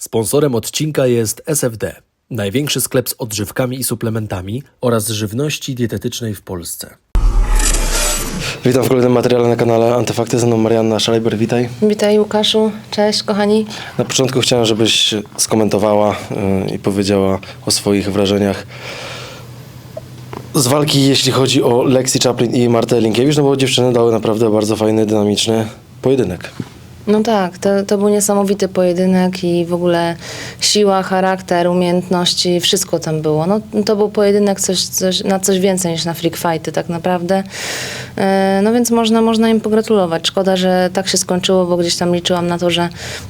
Sponsorem odcinka jest SFD, największy sklep z odżywkami i suplementami oraz żywności dietetycznej w Polsce. Witam w kolejnym materiale na kanale Antyfakty. Ze mną Marianna Schreiber, witaj. Witaj Łukaszu, cześć kochani. Na początku chciałem, żebyś skomentowała yy, i powiedziała o swoich wrażeniach z walki, jeśli chodzi o Lexi Chaplin i Martę Linkiewicz, no bo dziewczyny dały naprawdę bardzo fajny, dynamiczny pojedynek. No tak, to, to był niesamowity pojedynek i w ogóle siła, charakter, umiejętności, wszystko tam było. No, to był pojedynek coś, coś, na coś więcej niż na freak fighty tak naprawdę. E, No więc można, można im pogratulować. Szkoda, że tak się skończyło, bo gdzieś tam liczyłam na to, że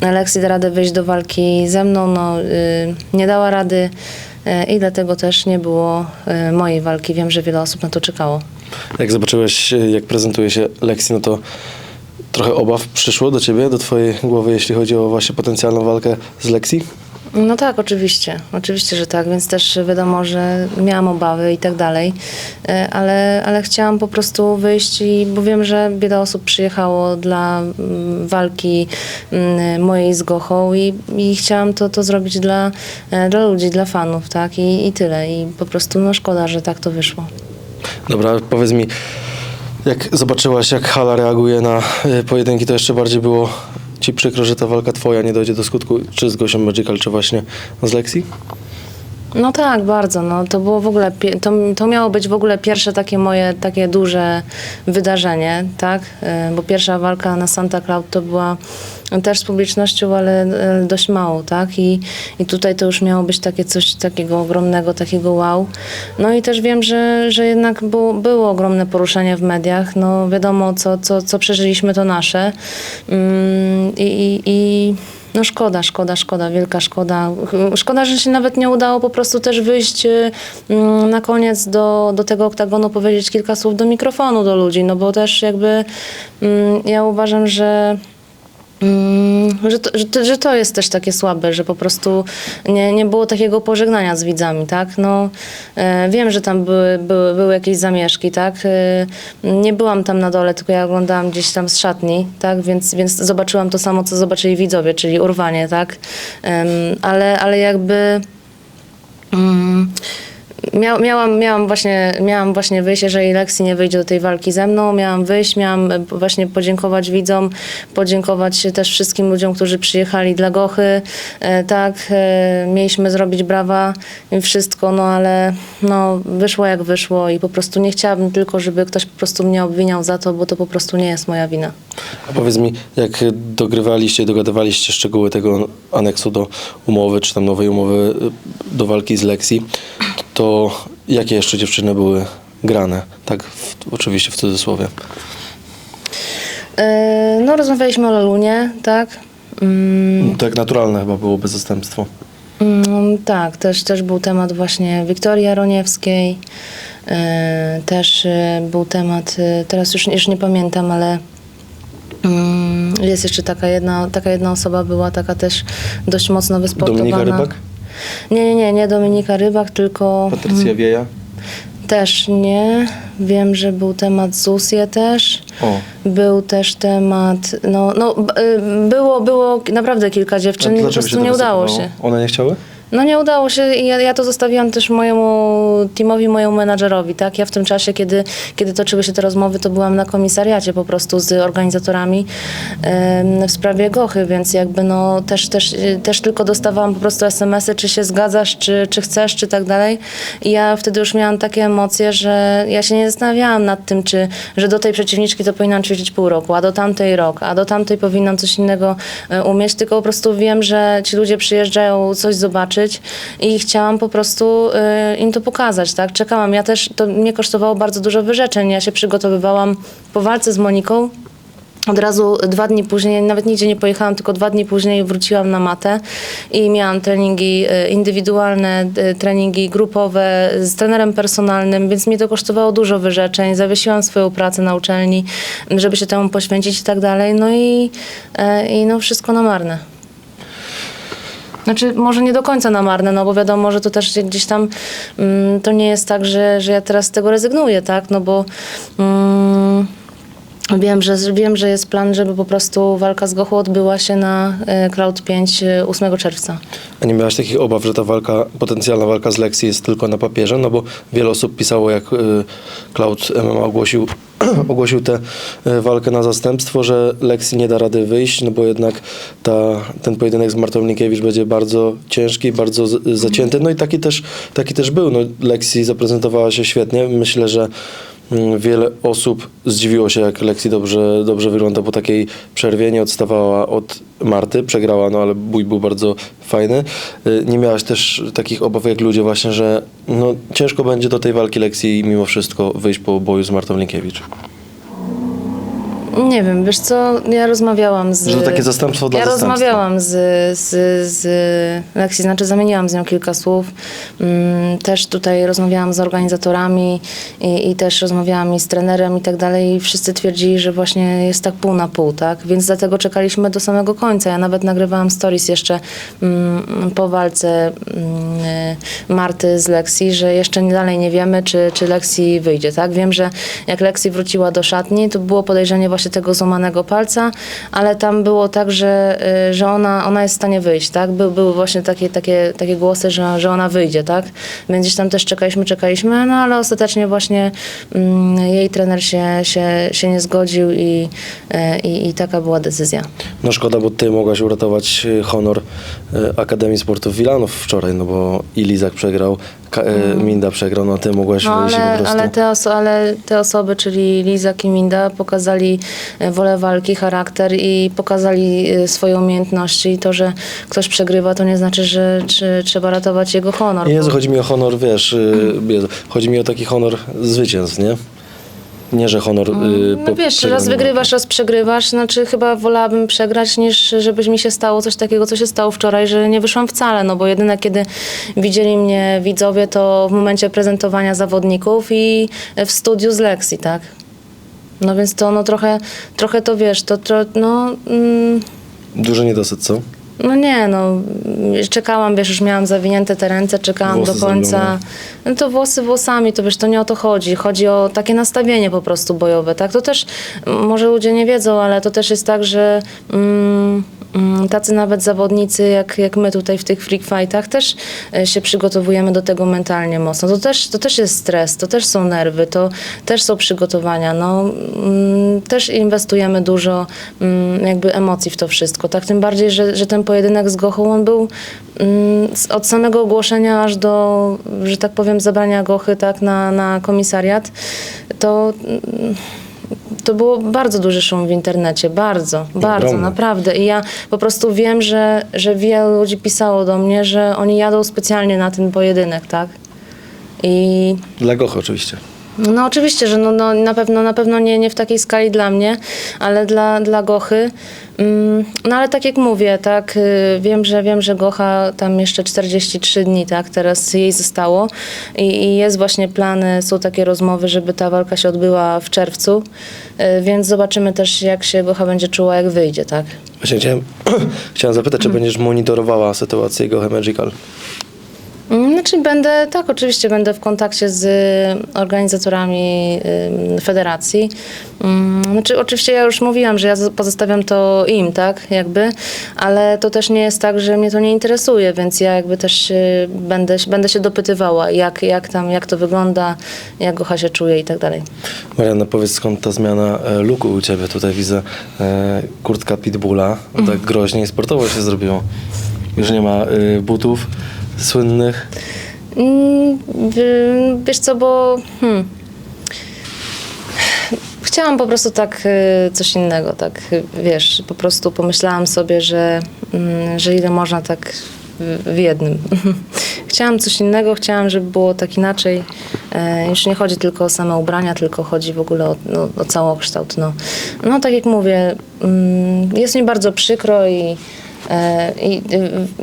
Lexi da radę wyjść do walki ze mną. No, y, nie dała rady e, i dlatego też nie było e, mojej walki. Wiem, że wiele osób na to czekało. Jak zobaczyłeś, jak prezentuje się Lexi, no to trochę obaw przyszło do ciebie, do twojej głowy, jeśli chodzi o właśnie potencjalną walkę z Lexi? No tak, oczywiście. Oczywiście, że tak, więc też wiadomo, że miałam obawy i tak dalej, E, ale, ale chciałam po prostu wyjść i bo wiem, że wiele osób przyjechało dla mm, walki mm, mojej z Gochą i, i chciałam to, to zrobić dla, e, dla ludzi, dla fanów, tak, I, i tyle. I po prostu no szkoda, że tak to wyszło. Dobra, powiedz mi, jak zobaczyłaś, jak hala reaguje na y, pojedynki, to jeszcze bardziej było ci przykro, że ta walka twoja nie dojdzie do skutku, czy z Gosią Magical, czy właśnie z Lexi? No tak, bardzo. No, to było w ogóle, to, to miało być w ogóle pierwsze takie moje takie duże wydarzenie, tak? E, Bo pierwsza walka na Santa Cloud to była też z publicznością, ale e, dość mało, tak? I, I tutaj to już miało być takie coś takiego ogromnego, takiego wow. No i też wiem, że, że jednak było, było ogromne poruszenie w mediach. No wiadomo, co, co, co przeżyliśmy, to nasze. Mm, i, i no szkoda, szkoda, szkoda, wielka szkoda. Szkoda, że się nawet nie udało po prostu też wyjść y, mm, na koniec do, do tego oktagonu, powiedzieć kilka słów do mikrofonu do ludzi, no bo też jakby mm, ja uważam, że Mm, że, to, że, że to jest też takie słabe, że po prostu nie, nie było takiego pożegnania z widzami, tak? No, e, wiem, że tam były, były, były jakieś zamieszki, tak? E, nie byłam tam na dole, tylko ja oglądałam gdzieś tam z szatni, tak? Więc, więc zobaczyłam to samo, co zobaczyli widzowie, czyli urwanie, tak? Em, ale, ale jakby... Mm, Mia, miałam, miałam, właśnie, miałam właśnie wyjść, jeżeli Lexi nie wyjdzie do tej walki ze mną, miałam wyjść, miałam e, właśnie podziękować widzom, podziękować też wszystkim ludziom, którzy przyjechali dla Gochy, e, tak, e, mieliśmy zrobić brawa i wszystko, no ale no, wyszło jak wyszło i po prostu nie chciałabym tylko, żeby ktoś po prostu mnie obwiniał za to, bo to po prostu nie jest moja wina. A powiedz mi, jak dogrywaliście, dogadywaliście szczegóły tego aneksu do umowy, czy tam nowej umowy do walki z Lexi, to jakie jeszcze dziewczyny były grane? Tak, w, oczywiście w cudzysłowie. E, no rozmawialiśmy o Lalunie, tak, mm, Tak naturalne chyba byłoby zastępstwo. Mm, tak, też, też był temat właśnie Wiktorii Jaroniewskiej. E, też e, był temat, e, teraz już, już nie pamiętam, ale mm, jest jeszcze taka jedna, taka jedna osoba była taka też dość mocno wysportowana. Dominika Rybak? Nie, nie, nie, nie Dominika Rybak, tylko Patrycja Wieja? też nie. Wiem, że był temat Zusje też. O, Był też temat, no, no b- y, było, było naprawdę kilka dziewczyn, po dlaczego prostu się nie udało wysypało? się. One nie chciały? No nie udało się ja, ja to zostawiłam też mojemu teamowi, mojemu menadżerowi, tak? Ja w tym czasie, kiedy, kiedy toczyły się te rozmowy, to byłam na komisariacie po prostu z organizatorami w sprawie Gochy, więc jakby no też, też, też tylko dostawałam po prostu SMS-y, czy się zgadzasz, czy, czy chcesz, czy tak dalej. I ja wtedy już miałam takie emocje, że ja się nie zastanawiałam nad tym, czy, że do tej przeciwniczki to powinnam ćwiczyć pół roku, a do tamtej rok, a do tamtej powinnam coś innego e, umieć, tylko po prostu wiem, że ci ludzie przyjeżdżają coś zobaczyć i chciałam po prostu e, im to pokazać, tak? Czekałam. Ja też, to mnie kosztowało bardzo dużo wyrzeczeń. Ja się przygotowywałam po walce z Moniką. Od razu dwa dni później, nawet nigdzie nie pojechałam, tylko dwa dni później wróciłam na matę i miałam treningi e, indywidualne, e, treningi grupowe z trenerem personalnym, więc mnie to kosztowało dużo wyrzeczeń. Zawiesiłam swoją pracę na uczelni, żeby się temu poświęcić i tak dalej. No i, i no wszystko na marne. Znaczy, może nie do końca na marne, no bo wiadomo, że to też gdzieś tam mm, to nie jest tak, że, że ja teraz z tego rezygnuję, tak? No bo mm, Wiem, że, wiem, że jest plan, żeby po prostu walka z Gochą odbyła się na e, Cloud 5 e, 8 czerwca. A nie miałaś takich obaw, że ta walka, potencjalna walka z Lexi jest tylko na papierze? No bo wiele osób pisało, jak y, Cloud MMA ogłosił, ogłosił tę y, walkę na zastępstwo, że Lexi nie da rady wyjść, no bo jednak ta, ten pojedynek z Martą Linkiewicz będzie bardzo ciężki, bardzo zacięty. No i taki też, taki też był. No, Lexi zaprezentowała się świetnie. Myślę, że wiele osób zdziwiło się, jak Lexi dobrze, dobrze wygląda po takiej przerwie. Nie odstawała od Marty, przegrała, no ale bój był bardzo fajny. Y, Nie miałaś też takich obaw jak ludzie właśnie, że no, ciężko będzie do tej walki Lexi mimo wszystko wyjść po boju z Martą Linkiewicz. Nie wiem, wiesz co, ja rozmawiałam z... Że to takie zastępstwo dla Ja zastępstwa. rozmawiałam z, z, z Lexi, znaczy zamieniłam z nią kilka słów. Mm, Też tutaj rozmawiałam z organizatorami i, i też rozmawiałam i z trenerem i tak dalej i wszyscy twierdzili, że właśnie jest tak pół na pół, tak? Więc dlatego czekaliśmy do samego końca. Ja nawet nagrywałam stories jeszcze mm, po walce mm, Marty z Lexi, że jeszcze dalej nie wiemy, czy, czy Lexi wyjdzie, tak? Wiem, że jak Lexi wróciła do szatni, to było podejrzenie właśnie tego złamanego palca, ale tam było tak, że, y, że ona, ona jest w stanie wyjść, tak? By, były właśnie takie, takie, takie głosy, że, że ona wyjdzie, tak? Więc gdzieś tam też czekaliśmy, czekaliśmy, no ale ostatecznie właśnie mm, jej trener się, się, się nie zgodził i, y, i, i taka była decyzja. No szkoda, bo ty mogłaś uratować y, honor Akademii Sportów Wilanów wczoraj, no bo i Lizak przegrał, Ka- y, Minda przegrał, no ty mogłaś No wyjść po ale, prostu... ale, te oso- ale te osoby, czyli Lizak i Minda, pokazali e, wolę walki, charakter i pokazali e, swoje umiejętności. I to, że ktoś przegrywa, to nie znaczy, że czy, trzeba ratować jego honor. Jezu, bo- chodzi mi o honor, wiesz, y, Jezu, chodzi mi o taki honor zwycięstw, nie? Nie, że honor... y, No po wiesz, raz wygrywasz, raz przegrywasz, znaczy chyba wolałabym przegrać niż żebyś mi się stało coś takiego, co się stało wczoraj, że nie wyszłam wcale, no bo jedyne kiedy widzieli mnie widzowie to w momencie prezentowania zawodników i w studiu z lekcji, tak? No więc to no trochę, trochę to wiesz, to, to no... Mm, Duży niedosyt, co? No nie, no czekałam, wiesz, już miałam zawinięte te ręce, czekałam Włosy do końca. No to włosy włosami, to wiesz, to nie o to chodzi. Chodzi o takie nastawienie po prostu bojowe, tak? To też, może ludzie nie wiedzą, ale to też jest tak, że mm, mm, tacy nawet zawodnicy jak, jak my tutaj w tych freak fightach też e, się przygotowujemy do tego mentalnie mocno. To też, to też jest stres, to też są nerwy, to też są przygotowania. No, mm, też inwestujemy dużo mm, jakby emocji w to wszystko, tak? Tym bardziej, że, że ten pojedynek z Gochą, on był mm, od samego ogłoszenia aż do, że tak powiem, zabrania Gochy tak, na, na komisariat, to mm, to było bardzo duży szum w internecie, bardzo, bardzo, Ogromny. naprawdę. I ja po prostu wiem, że, że wielu ludzi pisało do mnie, że oni jadą specjalnie na ten pojedynek, tak? I Dla Gochy oczywiście. No oczywiście, że no, no, na pewno, na pewno nie, nie w takiej skali dla mnie, ale dla, dla Gochy. Mm, no ale tak jak mówię, tak, y, wiem, że wiem, że Gocha tam jeszcze 43 dni, tak, teraz jej zostało i, i jest właśnie plany, są takie rozmowy, żeby ta walka się odbyła w czerwcu, y, więc zobaczymy też jak się Gocha będzie czuła, jak wyjdzie, tak. Właśnie chciałem, chciałem zapytać, czy będziesz monitorowała sytuację Gochy Magical? Mm, Znaczy będę, tak, oczywiście będę w kontakcie z y, organizatorami y, federacji. Mm, Znaczy oczywiście ja już mówiłam, że ja pozostawiam to im, tak, jakby, ale to też nie jest tak, że mnie to nie interesuje, więc ja jakby też y, będę, będę się dopytywała, jak, jak tam, jak to wygląda, jak Gocha się czuje i tak dalej. Marianna, powiedz skąd ta zmiana e, luku u Ciebie? Tutaj widzę e, kurtka Pitbulla, tak groźnie i sportowo się zrobiło. Już nie ma e, butów słynnych. Mm, w- Wiesz co, bo hmm, chciałam po prostu tak y, coś innego, tak y, wiesz, po prostu pomyślałam sobie, że, mm, że ile można tak w- jednym. chciałam coś innego, chciałam, żeby było tak inaczej. E, Już nie chodzi tylko o same ubrania, tylko chodzi w ogóle o, no, o całokształt. No. no tak jak mówię, mm, jest mi bardzo przykro i I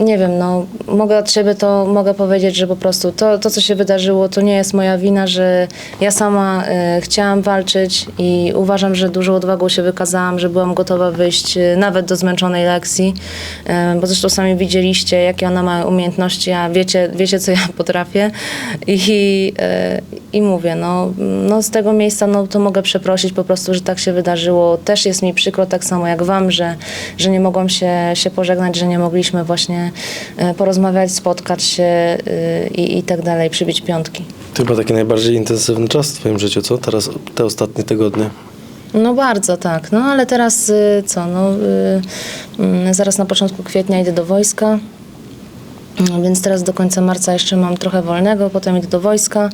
y, nie wiem, no mogę od siebie to mogę powiedzieć, że po prostu to, to co się wydarzyło, to nie jest moja wina, że ja sama e, chciałam walczyć i uważam, że dużą odwagą się wykazałam, że byłam gotowa wyjść e, nawet do zmęczonej lekcji, e, bo zresztą sami widzieliście, jakie ona ma umiejętności, a wiecie, wiecie co ja potrafię. I, e, i mówię, no, no z tego miejsca no, to mogę przeprosić po prostu, że tak się wydarzyło. Też jest mi przykro, tak samo jak wam, że, że nie mogłam się, się pożegnać, że nie mogliśmy właśnie e, porozmawiać, spotkać się e, i, i tak dalej, przybić piątki. To chyba taki najbardziej intensywny czas w twoim życiu, co? Teraz te ostatnie tygodnie. No bardzo, tak. No ale teraz y, co, no mm, zaraz na początku kwietnia idę do wojska. No, Więc teraz do końca marca jeszcze mam trochę wolnego, potem idę do wojska.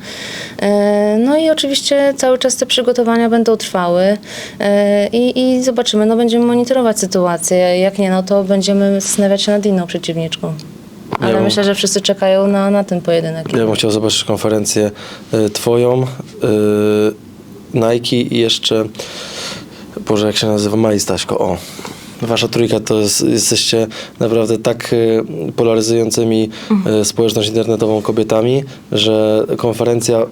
E, No i oczywiście cały czas te przygotowania będą trwały E, i, i zobaczymy, no będziemy monitorować sytuację. Jak nie, no to będziemy zastanawiać się nad inną przeciwniczką. Ale Ja- myślę, że wszyscy czekają na, na ten pojedynek. Ja bym chciał zobaczyć konferencję y, twoją, Nike i jeszcze, Boże, jak się nazywa, Maj Staśko, o. Wasza trójka to jest, jesteście naprawdę tak y, polaryzującymi y, społeczność internetową kobietami, że konferencja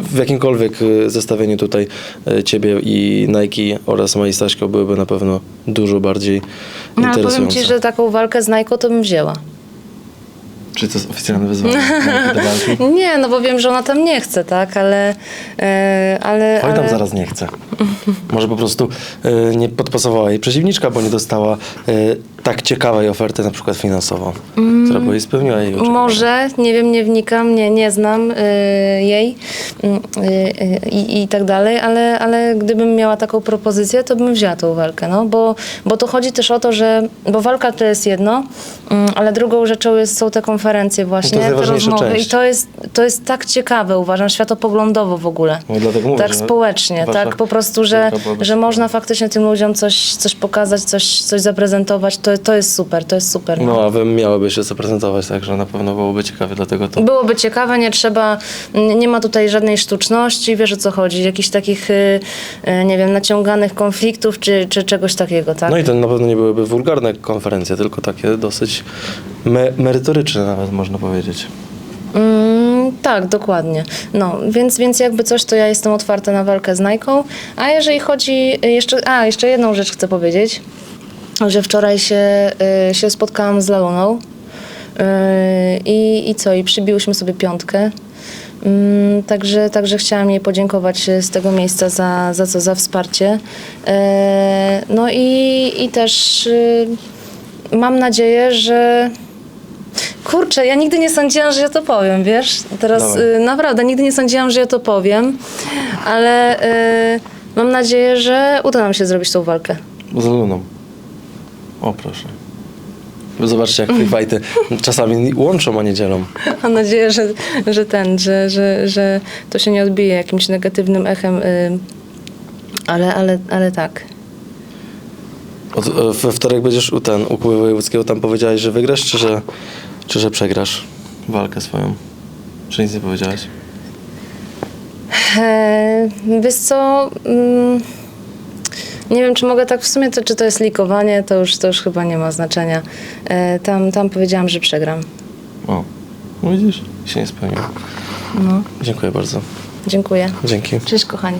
w jakimkolwiek y, zestawieniu tutaj ciebie i Nike oraz Mai Staśko byłyby na pewno dużo bardziej No, ale powiem interesujące. ci, że taką walkę z Najką to bym wzięła. Czy to jest oficjalne wyzwanie Nike do walki? Nie, no bo wiem, że ona tam nie chce, tak, ale... E, ale, Oj, tam ale... zaraz nie chce. Może po prostu e, nie podpasowała jej przeciwniczka, bo nie dostała e, tak ciekawej oferty, na przykład finansowo, która by jej spełniła jej oczekiwania. Może, nie wiem, nie wnikam, nie, nie znam y, jej y, y, i i tak dalej, ale, ale gdybym miała taką propozycję, to bym wzięła tą walkę, no, bo, bo to chodzi też o to, że, bo walka to jest jedno, mm, ale drugą rzeczą jest, są te konferencje właśnie, te rozmowy część. i to jest, to jest tak ciekawe, uważam, światopoglądowo w ogóle. No, dlatego mówię, tak społecznie, tak po prostu, że, że można faktycznie tym ludziom coś, coś pokazać, coś, coś zaprezentować, to, to jest super, to jest super. No, a wy miałyby się zaprezentować, także na pewno byłoby ciekawie, dlatego to... Byłoby ciekawe, nie trzeba, nie ma tutaj żadnej sztuczności, wiesz o co chodzi, jakichś takich, y, y, nie wiem, naciąganych konfliktów czy, czy czegoś takiego, tak? No i to na pewno nie byłyby wulgarne konferencje, tylko takie dosyć me merytoryczne nawet, można powiedzieć. Mm, tak, dokładnie. No, więc, więc jakby coś, to ja jestem otwarta na walkę z Najką. A jeżeli chodzi y, jeszcze, a jeszcze jedną rzecz chcę powiedzieć, że wczoraj się, y, się spotkałam z Leoną y, i, i co, i przybiłyśmy sobie piątkę. Mm, Także, także chciałam jej podziękować y, z tego miejsca za, za co, za wsparcie. E, No i, i też y, mam nadzieję, że Kurczę, ja nigdy nie sądziłam, że ja to powiem, wiesz? Teraz y, naprawdę nigdy nie sądziłam, że ja to powiem, ale y, mam nadzieję, że uda nam się zrobić tą walkę. Z Luną. O, proszę. Wy Zobaczcie, jak free fighty czasami łączą, a nie dzielą. Mam nadzieję, że, że ten, że, że, że to się nie odbije jakimś negatywnym echem, y, ale, ale, ale tak. Od, e, we wtorek będziesz u ten, u Kuby Wojewódzkiego, tam powiedziałeś, że wygrasz, czy że, czy że przegrasz walkę swoją? Czy nic nie powiedziałeś? E, wiesz co, mm, nie wiem, czy mogę tak w sumie, to, czy to jest likowanie, to już, to już chyba nie ma znaczenia. E, tam, tam powiedziałam, że przegram. O, no widzisz, się nie spełniło. No, Dziękuję bardzo. dziękuję. Dzięki. Cześć kochani.